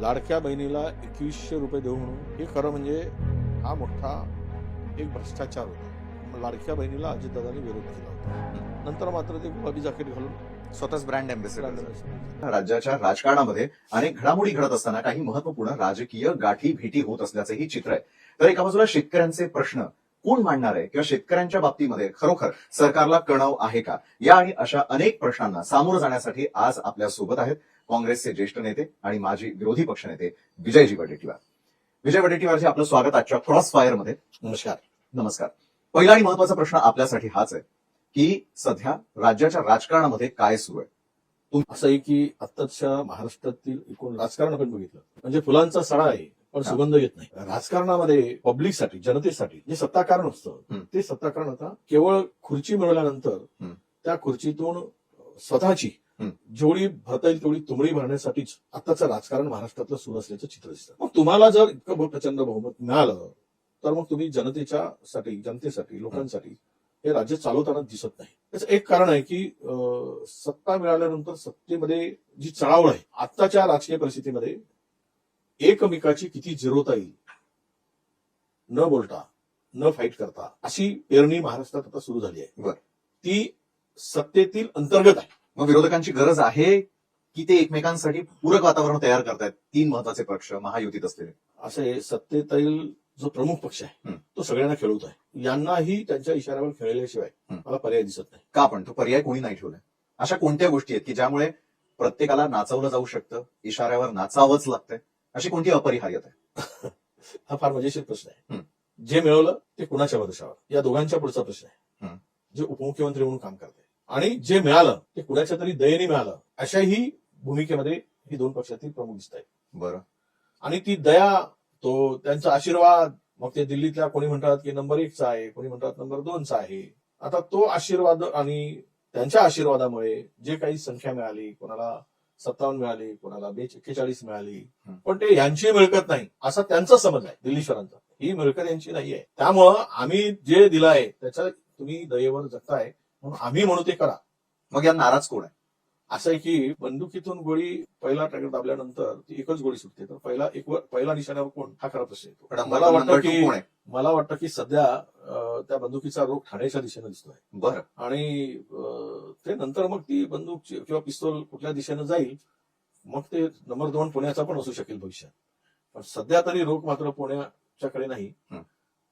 लाडक्या बहिणीला एकवीसशे रुपये देऊ म्हणून हे खरं म्हणजे हा मोठा एक भ्रष्टाचार होता. लाडक्या बहिणीला अजितदादांनी विरोध केला होता. नंतर मात्र ते गुलाबी जाकेट घालून स्वतःच ब्रँड अँबेसेडर राज्याच्या राजकारणामध्ये अनेक घडामोडी घडत असताना काही महत्त्वपूर्ण राजकीय गाठी भेटी होत असल्याचंही चित्र आहे. तर एका बाजूला शेतकऱ्यांचे प्रश्न कोण मांडणार आहे? किंवा शेतकऱ्यांच्या बाबतीमध्ये खरोखर सरकारला कणव आहे का? या आणि अशा अनेक प्रश्नांना सामोरं जाण्यासाठी आज आपल्यासोबत आहेत. काँग्रेसचे ज्येष्ठ नेते आणि माजी विरोधी पक्षनेते विजयजी वडेट्टीवार विजय वडेट्टीवारचे आपलं स्वागत आजच्या क्रॉस फायरमध्ये नमस्कार नमस्कार पहिला आणि महत्त्वाचा प्रश्न आपल्यासाठी हाच आहे की सध्या राज्याच्या राजकारणामध्ये काय सुरू आहे असं आहे की आत्ताच्या महाराष्ट्रातील एकूण राजकारण आपण बघितलं म्हणजे फुलांचा सडा आहे पण. सुगंध येत नाही राजकारणामध्ये पब्लिकसाठी जनतेसाठी जे सत्ताकारण असतं. ते सत्ताकारण आता केवळ खुर्ची मिळवल्यानंतर. त्या खुर्चीतून स्वतःची. जेवढी भरता येईल तेवढी तुमडी भरण्यासाठीच आत्ताचं राजकारण महाराष्ट्रातलं सुरू असल्याचं चित्र दिसतं. मग तुम्हाला जर इतकं प्रचंड बहुमत मिळालं तर मग तुम्ही जनतेच्या साठी जनतेसाठी लोकांसाठी हे राज्य चालवताना दिसत नाही. त्याचं एक कारण आहे की सत्ता मिळाल्यानंतर सत्तेमध्ये जी चळावळ आहे आत्ताच्या राजकीय परिस्थितीमध्ये एकमेकाची किती जिरवता येईल न बोलता न फाईट करता अशी पेरणी महाराष्ट्रात आता सुरू झाली आहे. बरं. ती सत्तेतील अंतर्गत आहे. मग विरोधकांची गरज आहे की ते एकमेकांसाठी पूरक वातावरण तयार करतायत? तीन महत्त्वाचे पक्ष महायुतीत असलेले. असे सत्तेतील जो प्रमुख पक्ष आहे. तो सगळ्यांना खेळवत आहे. यांनाही त्यांच्या इशाऱ्यावर खेळल्याशिवाय. मला पर्याय दिसत नाही. का पण? तो पर्याय कोणी नाही ठेवलाय. अशा कोणत्या गोष्टी आहेत की ज्यामुळे प्रत्येकाला नाचवलं जाऊ शकतं इशाऱ्यावर नाचावंच लागतंय? अशी कोणती अपरिहार्यता आहे? हा फार मजेशीर प्रश्न आहे. जे मिळवलं ते कुणाच्या भरोशावर या दोघांच्या पुढचा प्रश्न आहे. जे उपमुख्यमंत्री म्हणून काम करते आणि जे मिळालं ते कुणाच्या तरी दयेने मिळालं अशाही भूमिकेमध्ये ही दोन पक्षातील प्रमुख दिसत आहेत. बरं. आणि ती दया तो त्यांचा आशीर्वाद मग ते दिल्लीतल्या कोणी म्हणतात की नंबर एकचा आहे कोणी म्हणतात नंबर दोनचा आहे. आता तो आशीर्वाद आणि त्यांच्या आशीर्वादामुळे जे काही संख्या मिळाली कोणाला सत्तावन्न मिळाली कोणाला एक्केचाळीस मिळाली. पण ते यांची मिळकत नाही असा त्यांचा समज आहे दिल्लीश्वरांचा. ही मिळकत यांची नाहीये. त्यामुळं आम्ही जे दिलं आहे त्याच्या तुम्ही दयेवर जगताय म्हणून आम्ही म्हणू ते करा. मग या नाराज कोण आहे? असं आहे की बंदुकीतून गोळी पहिला ट्रॅगर दाबल्यानंतर ती एकच गोळी सुटते. तर पहिला एक पहिला निशाण्यावर कोण? हा खरा प्रश्न येतो. मला वाटतं की कोण आहे? मला वाटतं की सध्या त्या बंदुकीचा रोग ठाण्याच्या दिशेने दिसतोय. बरं. आणि ते नंतर मग ती बंदूक किंवा पिस्तोल कुठल्या दिशेने जाईल मग ते नंबर दोन पुण्याचा पण असू शकेल भविष्यात. पण सध्या तरी रोग मात्र पुण्याच्याकडे नाही.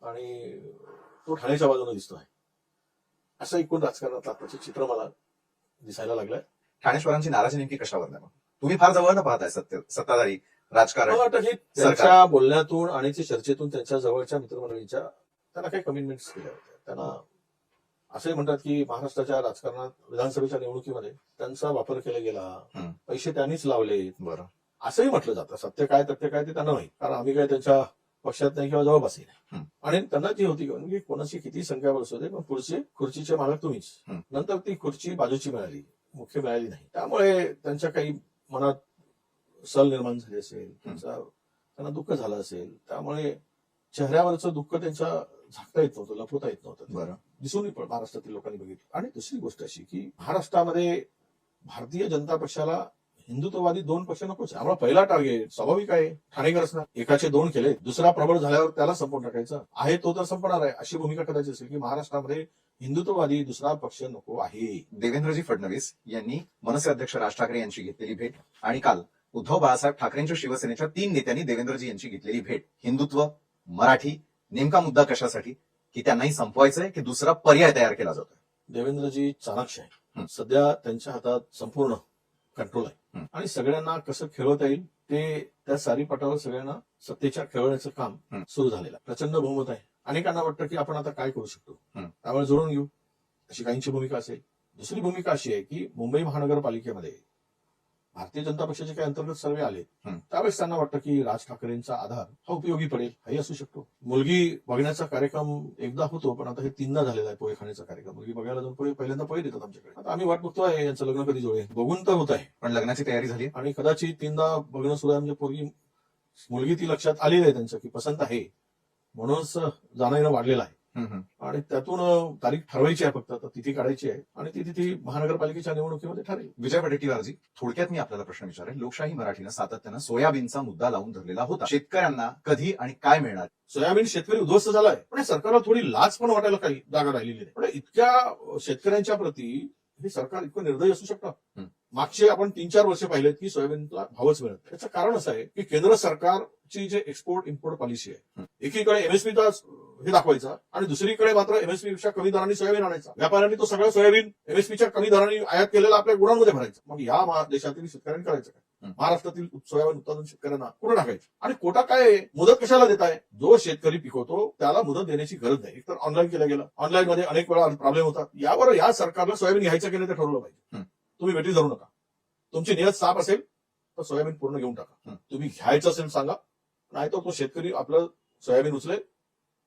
आणि तो ठाण्याच्या बाजूने दिसतोय. असं एकूण राजकारणात आताचं चित्र मला दिसायला लागलंय. ठाणेश्वरांची नाराजी नेमकी कशावर नाही तुम्ही फार जवळ पाहताय सत्य सत्ताधारी राजकारण. मला वाटतं. त्यांच्या बोलण्यातून आणि चर्चेतून त्यांच्या जवळच्या मित्रमंडळींच्या त्यांना काही कमिटमेंट्स केल्या होत्या. त्यांना असंही म्हणतात की महाराष्ट्राच्या राजकारणात विधानसभेच्या निवडणुकीमध्ये त्यांचा वापर केला गेला. हं. पैसे त्यांनीच लावले बरं. असंही म्हटलं जातं. सत्य काय तथ्य काय ते त्यांना माहीत. कारण आम्ही काय त्यांच्या पक्षात नाही किंवा जवळपासही नाही. हं. आणि त्यांना ती होती की कोणाची किती संख्या बसू दे पण पुढचे खुर्चीचे मालक तुम्हीच. नंतर ती खुर्ची बाजूची मिळाली मुख्य मिळाली नाही. त्यामुळे त्यांच्या काही मनात सल निर्माण झाली असेल त्यांचा त्यांना दुःख झालं असेल त्यामुळे चेहऱ्यावरचं दुःख त्यांच्या झाकता येत नव्हतं लपवता येत नव्हतं. बरं. दिसूनही पण महाराष्ट्रातील लोकांनी बघितलं. आणि दुसरी गोष्ट अशी की महाराष्ट्रामध्ये भारतीय जनता पक्षाला हिंदुत्ववादी दोन पक्ष नकोच. आम्हाला पहिला टार्गेट स्वाभाविक आहे. ठाणेकरच ना एकाचे दोन केले दुसरा प्रबळ झाल्यावर त्याला संपवून टाकायचं. आहे तो तर संपणार आहे अशी भूमिका करायची असेल की महाराष्ट्रामध्ये हिंदुत्ववादी दुसरा पक्ष नको आहे. देवेंद्रजी फडणवीस यांनी मनसे अध्यक्ष राज ठाकरे यांची घेतलेली भेट आणि काल उद्धव बाळासाहेब ठाकरेंच्या शिवसेनेच्या तीन नेत्यांनी देवेंद्रजी यांची घेतलेली भेट. हिंदुत्व मराठी नेमका मुद्दा कशासाठी? की त्यांनाही संपवायचंय की दुसरा पर्याय तयार केला जातोय? देवेंद्रजी चाणाक्ष. आहे. सध्या त्यांच्या हातात संपूर्ण कंट्रोल आहे. आणि सगळ्यांना कसं खेळवता येईल ते त्या सारीपाटावर सगळ्यांना सत्तेच्या खेळवण्याचं काम. सुरू झालेलं आहे प्रचंड बहुमत आहे अनेकांना वाटतं की आपण आता काय करू शकतो. त्यामुळे जोडून घेऊ अशी काहींची भूमिका असेल दुसरी भूमिका अशी आहे की मुंबई महानगरपालिकेमध्ये भारतीय जनता पक्षाचे काही अंतर्गत सर्वे आले. त्यावेळेस त्यांना वाटतं की राज ठाकरेंचा आधार हा उपयोगी पडेल हाही असू शकतो. मुलगी बघण्याचा कार्यक्रम एकदा होतो पण आता हे तीनदा झालेला आहे पोहे खाण्याचा कार्यक्रम. मुलगी बघायला जाऊन पोहे पहिल्यांदा पोहे देतात आमच्याकडे. आता आम्ही वाट बघतोय यांचं लग्न कधी जोडेल? बघून तर होत आहे. पण लग्नाची तयारी झाली? आणि कदाचित तीनदा बघणं सुद्धा म्हणजे पोरगी मुलगी ती लक्षात आलेली आहे त्यांच्या की पसंत आहे. म्हणूनच जाणं येणं वाढलेलं आहे. आणि त्यातून तारीख ठरवायची आहे फक्त तिथी काढायची आहे. आणि ती तिथी महानगरपालिकेच्या निवडणुकीमध्ये ठरेल. विजय वडेट्टीवारजी थोडक्यात मी आपल्याला प्रश्न विचारेल. लोकशाही मराठीनं सातत्यानं सोयाबीनचा मुद्दा लावून धरलेला होता. शेतकऱ्यांना कधी आणि काय मिळणार? सोयाबीन शेतकरी उद्ध्वस्त झालाय. पण सरकारला थोडी लाज पण वाटायला काही जागा राहिलेली नाही. पण इतक्या शेतकऱ्यांच्या प्रती हे सरकार इतकं निर्दयी असू शकतं. मागचे आपण तीन चार वर्ष पाहिलेत की सोयाबीनला भावच मिळत. त्याचं कारण असं आहे की केंद्र सरकारची जे एक्सपोर्ट इम्पोर्ट पॉलिसी आहे. एकीकडे एमएसपीचा हे दाखवायचा. आणि दुसरीकडे मात्र एमएसपी पेक्षा कमी दरांनी सोयाबीन आणायचा. व्यापाऱ्यांनी तो सगळं सोयाबीन एमएसपीच्या कमी दरांनी आयात केलेला आपल्या गुडांमध्ये भरायचं. मग या देशातील शेतकऱ्यांनी करायचं काय. महाराष्ट्रातील सोयाबीन उत्पादन शेतकऱ्यांना कुठं टाकायचं. आणि कोटा काय मुदत कशाला देत आहे जो शेतकरी पिकवतो त्याला मुदत देण्याची गरज नाही. एकतर ऑनलाईन केलं गेलं. ऑनलाईन मध्ये अनेक वेळा प्रॉब्लेम होतात. यावर या सरकारला सोयाबीन घ्यायचं की नाही ते ठरवलं पाहिजे. तुम्ही वेटी धरू नका. तुमची नियत साफ असेल तर सोयाबीन पूर्ण घेऊन टाका. तुम्ही घ्यायचं असेल सांगा. नाहीतर तो शेतकरी आपलं सोयाबीन उचलेल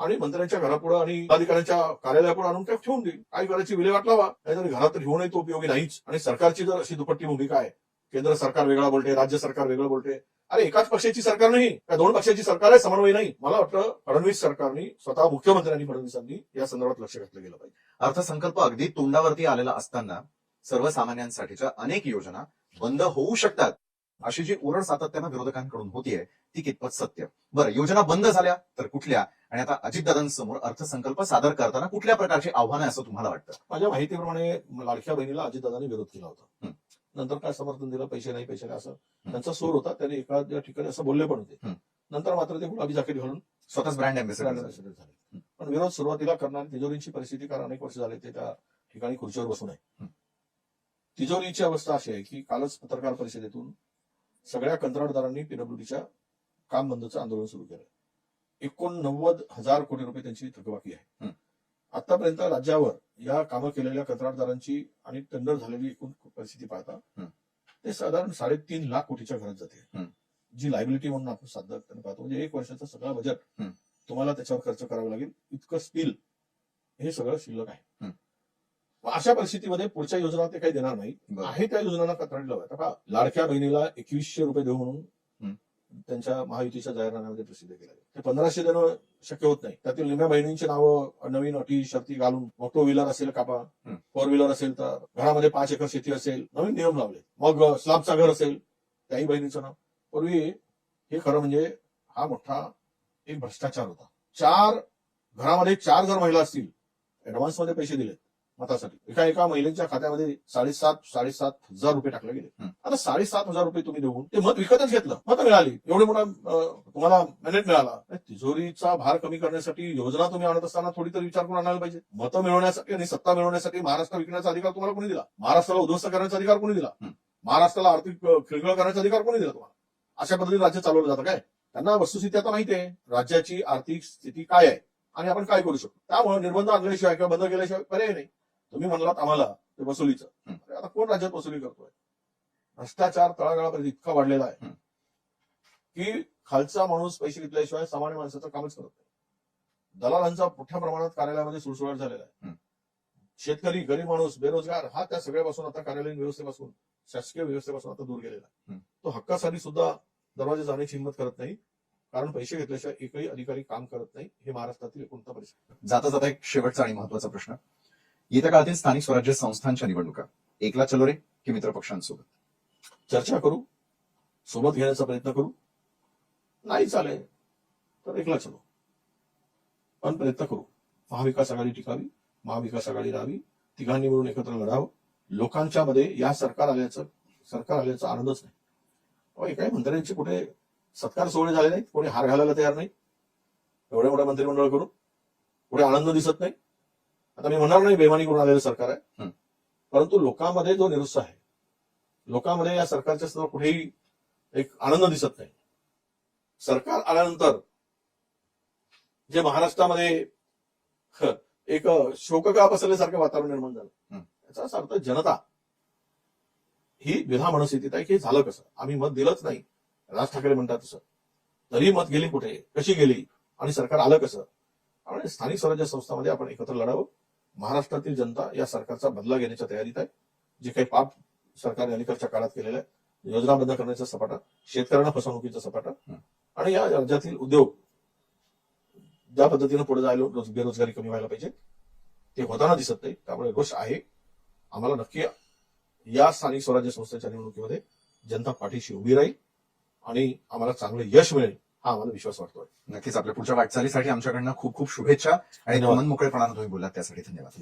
आणि मंत्र्यांच्या घरापुढे आणि अधिकाऱ्यांच्या कार्यालयापुढे आणून त्या ठेवून देईल. काही करायची विल्हेवाट लावा नाहीतरी घरात ठेवूनही तो उपयोगी नाहीच. आणि सरकारची जर अशी दुपट्टी भूमिका आहे केंद्र सरकार वेगळा बोलते राज्य सरकार वेगळं बोलते अरे एकाच पक्षाची सरकार नाही त्या दोन पक्षाची सरकार आहे समन्वय नाही. मला वाटतं फडणवीस सरकारनी स्वतः मुख्यमंत्र्यांनी फडणवीसांनी या संदर्भात लक्ष घातलं गेलं पाहिजे. अर्थसंकल्प अगदी तोंडावरती आलेला असताना सर्वसामान्यांसाठीच्या अनेक योजना बंद होऊ शकतात. अशी जी ओरड सातत्यानं विरोधकांकडून होतीये ती कितपत सत्य? बरं योजना बंद झाल्या तर कुठल्या? आणि आता अजितदादांसमोर अर्थसंकल्प सादर करताना कुठल्या प्रकारची आव्हानं आहे असं तुम्हाला वाटतं? माझ्या माहितीप्रमाणे लाडक्या बहिणीला अजितदादांनी विरोध केला होता. नंतर काय समर्थन दिलं? पैसे नाही पैसे नाही असं. त्यांचा सूर होता त्यांनी एखाद्या ठिकाणी असं बोलले पण होते. नंतर मात्र ते गुलाबी जाकीट घालून स्वतःच ब्रँड अँबेसेडर झाले. पण विरोध सुरुवातीला करणारी तिजोरीची परिस्थिती कारण अनेक वर्ष झाले ते त्या ठिकाणी खुर्चीवर बसून आहे. तिजोरीची अवस्था अशी आहे की कालच पत्रकार परिषदेतून सगळ्या कंत्राटदारांनी पीडब्ल्यूडीच्या काम बंदचं आंदोलन सुरू केलं एकोणनव्वद हजार कोटी रुपये त्यांची थकबाकी आहे हं. आतापर्यंत राज्यावर या कामं केलेल्या कंत्राटदारांची आणि टेंडर झालेली एकूण परिस्थिती पाहता. ते साधारण साडेतीन लाख कोटीच्या घरात जाते. जी लायबिलिटी म्हणून आपण सातत्याने पाहतो म्हणजे एक वर्षाचा सगळा बजेट. तुम्हाला त्याच्यावर खर्च करावा लागेल इतकं स्पिल हे सगळं शिल्लक आहे. मग अशा परिस्थितीमध्ये पुढच्या योजना ते काही देणार नाही. आहे त्या योजनांना लावा आता लाडक्या बहिणीला एकवीसशे रुपये देऊ म्हणून. त्यांच्या महायुतीच्या जाहीरनाम्यामध्ये प्रसिद्ध केलं. ते पंधराशे देणं शक्य होत नाही त्यातील निम्या बहिणींची नावं नवीन अटी शर्ती घालून मग टू व्हीलर असेल कापा. फोर व्हीलर असेल तर घरामध्ये पाच एकर शेती असेल नवीन नियम लावले मग स्लॅबचा घर असेल त्याही बहिणीचं नाव पूर्वी हे खरं म्हणजे हा मोठा एक भ्रष्टाचार होता चार घरामध्ये चार जर महिला असतील ऍडव्हान्समध्ये पैसे दिलेत मतासाठी. एका एका महिलेच्या खात्यामध्ये साडेसात साडेसात हजार रुपये टाकले गेले. आता साडेसात हजार रुपये तुम्ही देऊन ते मत विकतच घेतलं. मतं मिळाली. एवढे मोठा तुम्हाला मॅनेट मिळाला. तिजोरीचा भार कमी करण्यासाठी योजना तुम्ही आणत असताना थोडी तरी विचार करून आणायला पाहिजे. मतं मिळवण्यासाठी आणि सत्ता मिळवण्यासाठी महाराष्ट्र विकण्याचा अधिकार तुम्हाला कोणी दिला? महाराष्ट्राला उद्ध्वस्त करण्याचा अधिकार कोणी दिला. महाराष्ट्राला आर्थिक खिळखिळ करण्याचा अधिकार कोणी दिला तुम्हाला? अशा पद्धतीने राज्य चालवलं जातं काय? त्यांना वस्तुस्थिती आता माहिती आहे. राज्याची आर्थिक स्थिती काय आहे? आणि आपण काय करू शकतो? त्यामुळे निर्बंध आणल्याशिवाय किंवा बंद केल्याशिवाय पर्याय नाही. तुम्ही म्हणलात आम्हाला ते वसुलीचं. अरे आता कोण राज्यात वसुली करतोय भ्रष्टाचार तळागाळापर्यंत इतका वाढलेला आहे. की खालचा माणूस पैसे घेतल्याशिवाय सामान्य माणसाचं कामच करत नाही दलालांचा मोठ्या प्रमाणात कार्यालयामध्ये सुळसुळाट झालेला आहे. शेतकरी गरीब माणूस बेरोजगार हा त्या सगळ्यापासून आता कार्यालयीन व्यवस्थेपासून शासकीय व्यवस्थेपासून आता दूर गेलेला आहे. तो हक्कासाठी सुद्धा दरवाजे जाण्याची हिंमत करत नाही कारण पैसे घेतल्याशिवाय एकही अधिकारी काम करत नाही हे महाराष्ट्रातील कोणता परिस्थिती जाता जाता एक शेवटचा आणि महत्त्वाचा प्रश्न येत्या काळातील स्थानिक स्वराज्य संस्थांच्या निवडणुका. एकला चलो रे की मित्र पक्षांसोबत. चर्चा करू सोबत घेण्याचा प्रयत्न करू. नाही चालेल तर एकला चलो. पण प्रयत्न करू. महाविकास आघाडी टिकावी महाविकास आघाडी राहावी तिघांनी मिळून एकत्र लढावं. लोकांच्या मध्ये या सरकार आल्याचं सरकार आल्याचा आनंदच नाही. काही मंत्र्यांचे कुठे सत्कार सोहळे झाले नाहीत? कोणी हार घालायला तयार नाही? एवढे मोठे मंत्रिमंडळ करून? कुठे आनंद दिसत नाही? आता मी म्हणणार नाही बेमानी करून आलेलं सरकार आहे. परंतु लोकांमध्ये जो निरुत्साह आहे लोकांमध्ये या सरकारच्या समोर कुठेही एक आनंद दिसत नाही. सरकार आल्यानंतर जे महाराष्ट्रामध्ये एक शोककळा पसरल्यासारखं वातावरण निर्माण झालं. याचा असा अर्थ जनता ही विधा मनस्थितीत आहे की हे झालं कसं? आम्ही मत दिलंच नाही. राज ठाकरे म्हणतात तसं. तरी मत गेली कुठे? कशी गेली? आणि सरकार आलं कसं? आणि स्थानिक स्वराज्य संस्थांमध्ये आपण एकत्र लढावं. महाराष्ट्रातील जनता या सरकारचा बदला घेण्याच्या तयारीत आहे. जे काही पाप सरकारने अलीकडच्या काळात केलेलं आहे. योजना बंद करण्याचा सपाटा शेतकऱ्यांना फसवणुकीचा सपाटा. आणि या राज्यातील उद्योग ज्या पद्धतीनं पुढे जायला रोज- बेरोजगारी कमी व्हायला पाहिजे ते होताना दिसत नाही. त्यामुळे रोष आहे. आम्हाला नक्की या स्थानिक स्वराज्य संस्थेच्या निवडणुकीमध्ये जनता पाठीशी उभी राहील आणि आम्हाला चांगलं यश मिळेल. हा आम्हाला विश्वास वाटतोय नक्कीच आपल्या पुढच्या वाटचालीसाठी आमच्याकडनं खूप खूप शुभेच्छा आणि. मन मोकळेपणानं तुम्ही बोललात त्यासाठी धन्यवाद